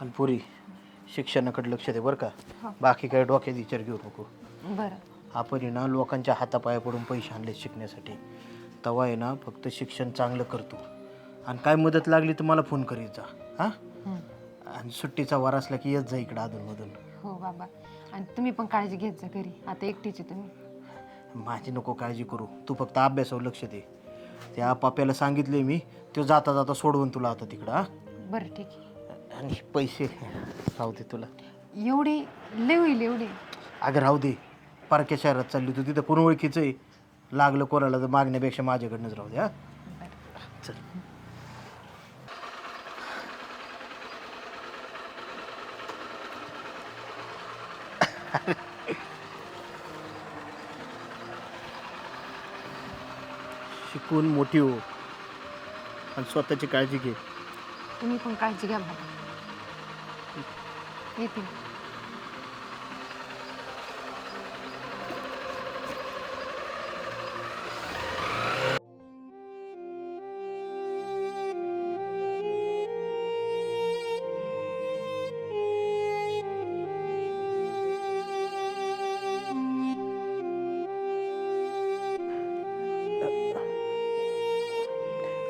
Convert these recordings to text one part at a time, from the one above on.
आणि पुरी शिक्षणाकडे लक्ष दे बरं का. बाकी काय डोक्यात विचार घेऊ नको. बरं. आपण आहे ना लोकांच्या हातापाया पडून पैसे आणले शिकण्यासाठी. तेव्हा आहे ना फक्त शिक्षण चांगलं करतो. आणि काय मदत लागली तर मला फोन करीत जा. हां? हं. आणि सुट्टीचा वार असला की येत जा इकडं अधूनमधून. हो बाबा. आणि तुम्ही पण काळजी घेत जा घरी. आता एकटीचे तुम्ही. माझी नको काळजी करू. तू फक्त अभ्यासावर लक्ष दे. त्या पाप्याला सांगितले मी तो जाता जाता सोडवून तुला आता तिकडं हा? बरं ठीक आहे. आणि पैसे. राहू दे तुला. एवढे लय होईल एवढे. अगं राहू दे. पारख्या शहरात चालली तू तिथं कोण ओळखीचं आहे? लागलं कोणाला तर मागण्यापेक्षा माझ्याकडनंच राहू दे हा. चल. शिकून मोठी हो. आणि स्वतःची काळजी घे. तुम्ही पण काळजी घ्या बाबा येते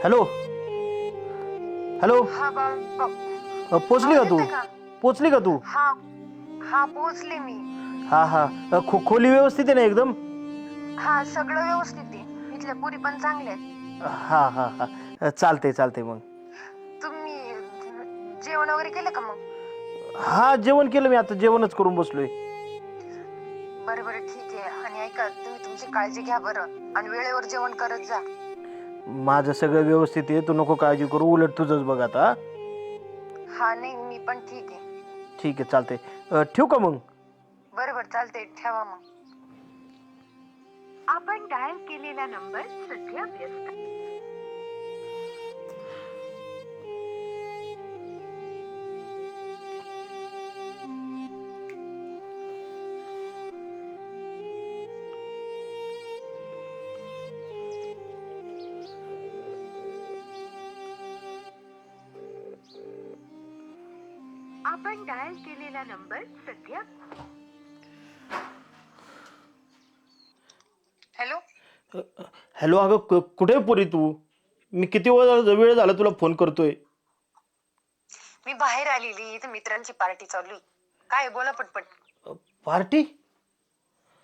हॅलो हॅलो पोचली का तू? पोचली का तू? हा हा पोहोचले मी. हा हा. अ, खो खोली व्यवस्थित आहे ना एकदम? हा सगळं व्यवस्थित आहे. इथल्या पुरी पण चांगल्या आहेत. हा हा हा. अ, चालतंय चालतंय मग. तुम्ही जेवण वगैरे केलं का मग? हा जेवण केलं मी. आता जेवणच करून बसलोय. बरं बरं ठीक आहे. आणि ऐका तुम्ही तुमची काळजी घ्या बरं. आणि वेळेवर जेवण करत जा. माझं सगळं व्यवस्थित आहे. तू नको काळजी करू. उलट तुझंच बघ आता? हा नाही मी पण ठीक आहे. ठीक आहे चालतंय. ठेवू का मग? बरं बरं चालतंय. ठेवा मग. आपण डायल केलेला नंबर सध्या व्यस्त आपण डायल केलेला नंबर सध्या हॅलो हॅलो अगं क- कुठे आहे पोरी तू? मी किती वेळ वेळ झाला तुला फोन करतोय? मी बाहेर आलेली इथं मित्रांची पार्टी चालू आहे. काय? बोला पटपट. पार्टी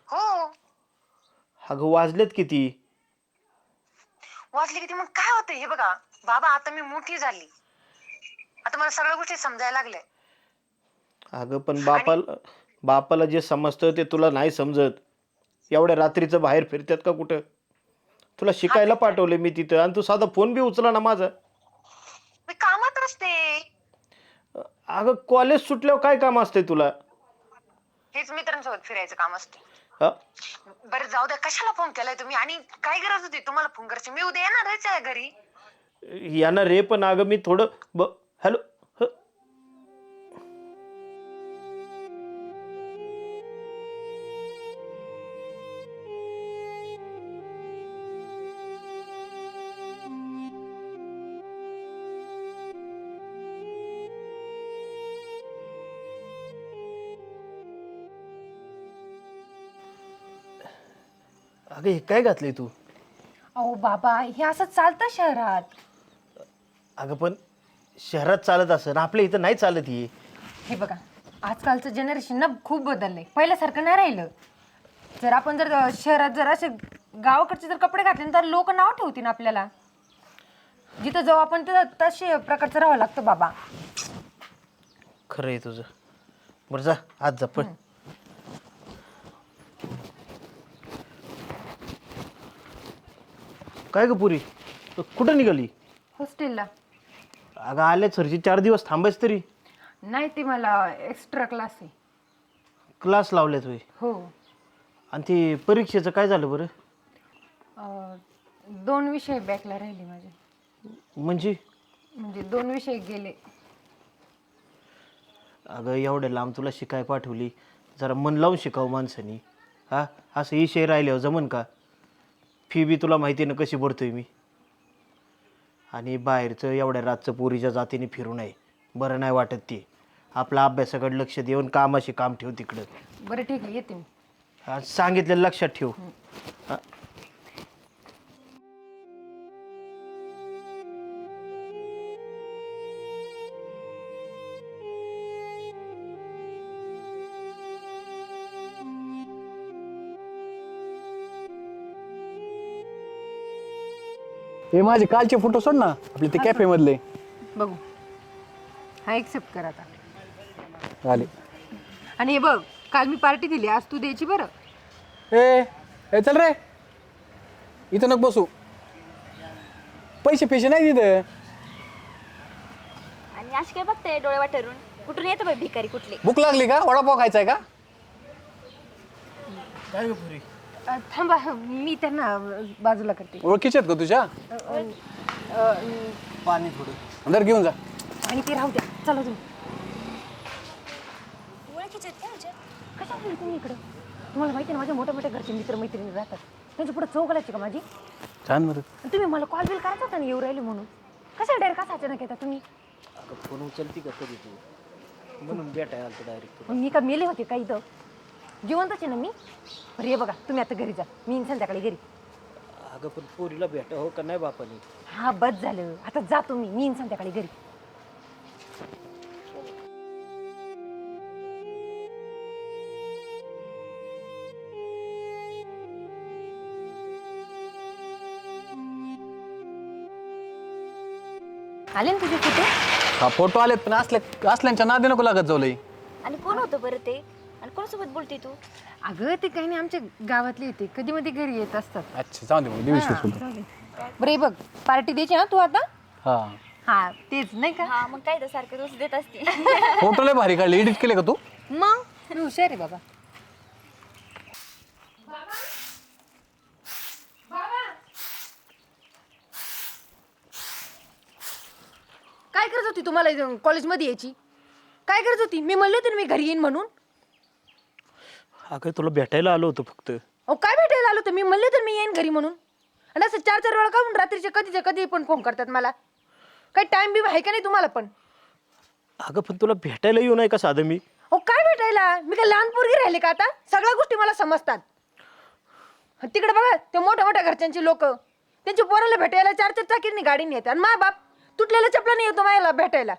हो. अगं वाजलेत किती? वाचली किती? मग काय होतं हे बघा बाबा आता मी मोठी झाली. आता मला सगळ्या गोष्टी समजायला लागल्या अगं पण बापाला बापाला जे समजतं ते तुला नाही समजत. एवढ्या रात्रीचं बाहेर फिरतात का कुठं? तुला शिकायला पाठवले मी तिथं. आणि तू साधा फोन बी उचला ना माझा. मी कामात असते. अगं कॉलेज सुटल्यावर काय काम असतंय तुला? हेच मित्रांसोबत फिरायचं काम असतं हा? बरं जाऊ द्या. कशाला फोन केलाय तुम्ही? आणि काय गरज होती? तुम्हाला फोन करायची? मी उद्या येणारच आहे घरी. यानं रे पण अगं मी थोडं ब हॅलो? अगं हे काय घातलंय तू? अहो बाबा हे असं चालतं शहरात. अगं पण शहरात चालत असं आपल्या इथं नाही चालत ही. हे बघा आजकालचं जनरेशन ना खूप बदललंय. पहिल्यासारखं नाही राहिलं. जर आपण जर अ, शहरात जर असे गावाकडचे जर कपडे घातले ना तर लोक नाव ठेवतील आपल्याला. जिथं जाऊ आपण तिथं तसे प्रकारचं राहावं लागतं बाबा. खरं आहे तुझं. बरं जा आज जा पण काय ग पुरी? कुठं निघाली? हॉस्टेलला. अगं आल्या सरची चार दिवस थांबायच तरी. नाही ते मला एक्स्ट्रा क्लास आहे. क्लास लावल्यात होय. हो. आणि ते परीक्षेचं काय झालं बरं? अ, दोन विषय बॅकला राहिले माझे. म्हणजे? म्हणजे दोन विषय गेले. अगं एवढ्या लांब तुला शिकाय पाठवली. जरा मन लावून शिकावं माणसानी. हा? असं इशे राहिल्यावर जमन का? फी बी तुला माहिती ना कशी भरतोय मी. आणि बाहेरचं एवढ्या रातचं पोरीच्या जातीने फिरू नये बरं नाही वाटत ते. आपल्या अभ्यासाकडे लक्ष देऊन कामाशी काम ठेव तिकडं. बरं ठीक आहे येते मी. सांगितलेलं लक्षात ठेव. हा. हे माझे कालचे फोटो सोड ना. आपले ते कॅफे मधले. बघू. हा एक्सेप्ट कर आता. आले. आणि हे बघ काल मी पार्टी दिली आज तू द्यायची बरं. ए ए चल रे. इथं नको बसू. पैसे पैसे नाही तिथं. आणि अशी काय बघते डोळे वाटरून कुठून येतं बाई भिकारी कुठली? भूक लागली का? वडापाव खायचा आहे का अ, थांबा मी त्यांना अ, बाजूला करते. ओळखीचे आहेत का तुझ्या? पाणी थोडं. अंदर घेऊन जा. आणि ते राहू द्या. चला तुम्ही. ओळखीचे आहेत का कशा आले तुम्ही इकडं? तुम्हाला माहिती आहे ना माझ्या मोठ्या मोठ्या घरचे मित्र मैत्रिणी राहतात. त्यांच्या पुढे चौक घालायची का माझी? छान बरं. आणि तुम्ही मला कॉल बिल करायचा होता ना येऊ राहिले म्हणून. कसं डायरेक्ट कसं अचानक येता तुम्ही? फोन उचलती का कधी तू? म्हणून भेटायला आलतो डायरेक्ट मग मी का मेले होते का इथं? जिवंतच आहे ना मी? बरं हे बघा तुम्ही आता घरी जा. मी येईन संध्याकाळी घरी. अगं पण पोरीला भेटा हो का नाही बापानी? हा बस झालं. आता जा तुम्ही मी येईन संध्याकाळी घरी. आले ना तुझे फोटो? हा फोटो आलेत पण असल्या असल्यांच्या नादी नको लागत जाऊ लई. आणि कोण होतं बरं ते? आणि कोणासोबत बोलते तू? अगं ते काही नाही आमच्या गावातले येते. कधी मध्ये घरी येत असतात. अच्छा जाऊ दे मग. बरं हे बघ पार्टी द्यायची ना तू आता? हा. हा तेच नाही का? हा मग काय तर सारखं दोष देत असते. फोटो लय भारी काढले एडिट केले का तू? मग? मी हुशार आहे बाबा. काय करत होती तुम्हाला कॉलेजमध्ये यायची? काय करत होती? मी म्हणले होते ना मी घरी येईन म्हणून. अगं तुला भेटायला आलो होतो फक्त. अहो काय भेटायला आलो मी म्हणले तर मी येईन घरी म्हणून. आणि असं चार चार वेळा का म्हणून रात्रीचे कधीचे कधी पण फोन करतात मला. काही टाइम बी आहे का नाही तुम्हाला पण? अगं पण तुला भेटायला येऊ नाही का साधं मी? अहो काय भेटायला? मी काय लहान पोरगी राहिले का आता? सगळ्या गोष्टी मला समजतात. तिकडे बघा ते मोठ्या मोठ्या घरच्यांची लोक. त्यांच्या पोराला भेटायला चार चार चाकीने गाडीने येतात. आणि मा बाप तुटलेल्या चपलाने येतो माझ्याला भेटायला.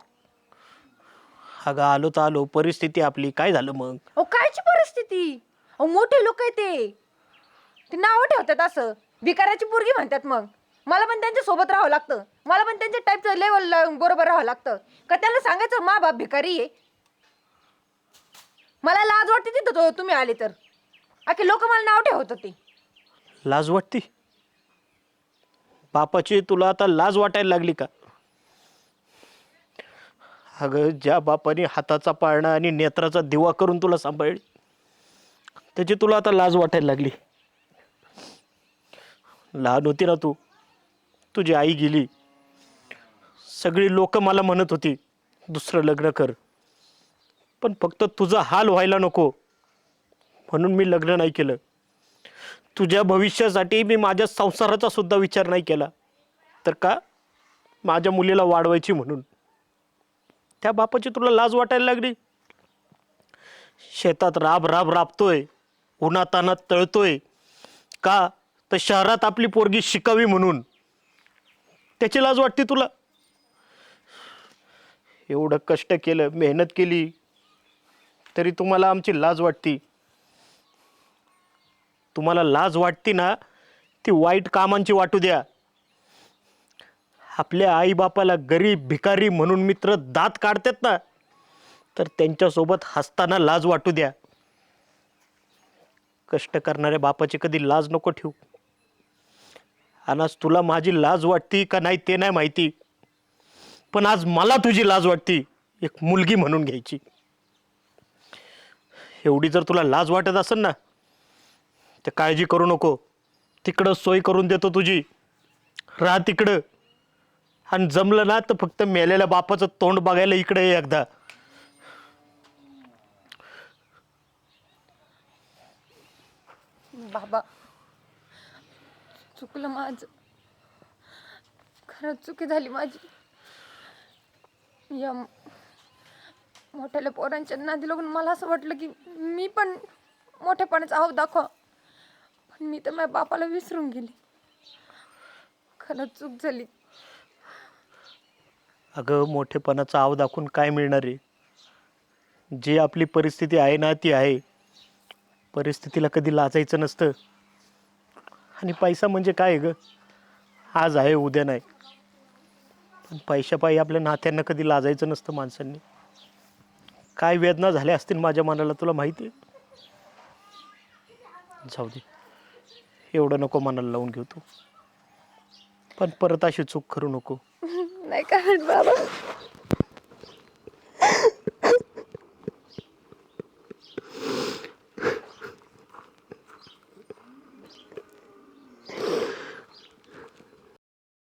अगं आलो तर आलो. परिस्थिती आपली. काय झालं मग? अहो कायची परिस्थिती? अहो मोठे लोक आहे ते. ते नावं ठेवतात असं. भिकाराची पोरगी म्हणतात मग. मला पण त्यांच्यासोबत राहावं लागतं. मला पण त्यांच्या टाईपचं लेवल बरोबर राहावं लागतं. का त्यांना सांगायचं मा बाप भिकारी आहे. मला लाज वाटते तिथं तो- तुम्ही आले तर. आखे लोक मला नाव ठेवत होते लाज वाटती? बापाची तुला आता लाज वाटायला लागली का? अगं ज्या बापाने हाताचा पाळणा आणि नेत्राचा दिवा करून तुला सांभाळली त्याची तुला आता लाज वाटायला लागली. लहान होती ना तू. तुझी आई गेली. सगळी लोक मला म्हणत होती दुसरं लग्न कर. पण फक्त तुझा हाल व्हायला नको. म्हणून मी लग्न नाही केलं. तुझ्या भविष्यासाठी मी माझ्या संसाराचा सुद्धा विचार नाही केला. तर का? माझ्या मुलीला वाढवायची म्हणून. त्या बापाची तुला लाज वाटायला लागली? शेतात राब राब राबतोय उन्हातानात तळतोय. का? तर शहरात आपली पोरगी शिकावी म्हणून. त्याची लाज वाटते तुला? एवढं कष्ट केलं मेहनत केली तरी तुम्हाला आमची लाज वाटती. तुम्हाला लाज वाटती ना ती वाईट कामांची वाटू द्या. आपल्या आईबापाला गरीब भिकारी म्हणून मित्र दात काढतात ना तर त्यांच्यासोबत हसताना लाज वाटू द्या. कष्ट करणाऱ्या बापाची कधी लाज नको ठेवू. आणि आज तुला माझी लाज वाटती का नाही ते नाही माहिती. पण आज मला तुझी लाज वाटती एक मुलगी म्हणून घ्यायची. एवढी जर तुला लाज वाटत असेल ना तर काळजी करू नको. तिकडं सोय करून देतो तुझी. राहा तिकडं. आणि जमलं ना तर फक्त मेलेल्या बापाचं तोंड बघायला इकडे ये एकदा. बाबा चुकलं माझं. खरंच चुकी झाली माझी. या मोठ्याल्या पोरांच्या नादी लागून मला असं वाटलं की मी पण मोठेपणाचा आहो दाखवा. पण मी तर माझ्या बापाला विसरून गेली. खरंच चूक झाली. अगं मोठेपणाचा आव दाखवून काय मिळणार आहे? जी आपली परिस्थिती आहे ना ती आहे. परिस्थितीला कधी लाजायचं नसतं. आणि पैसा म्हणजे काय आहे ग? आज आहे उद्या नाही. पण पैशापायी आपल्या नात्यांना कधी लाजायचं नसतं माणसांनी. काय वेदना झाल्या असतील माझ्या मनाला तुला माहिती आहे? जाऊ दे. एवढं नको मनाला लावून घेऊ तू. पण परत अशी चूक करू नको. नाही काय बाबा.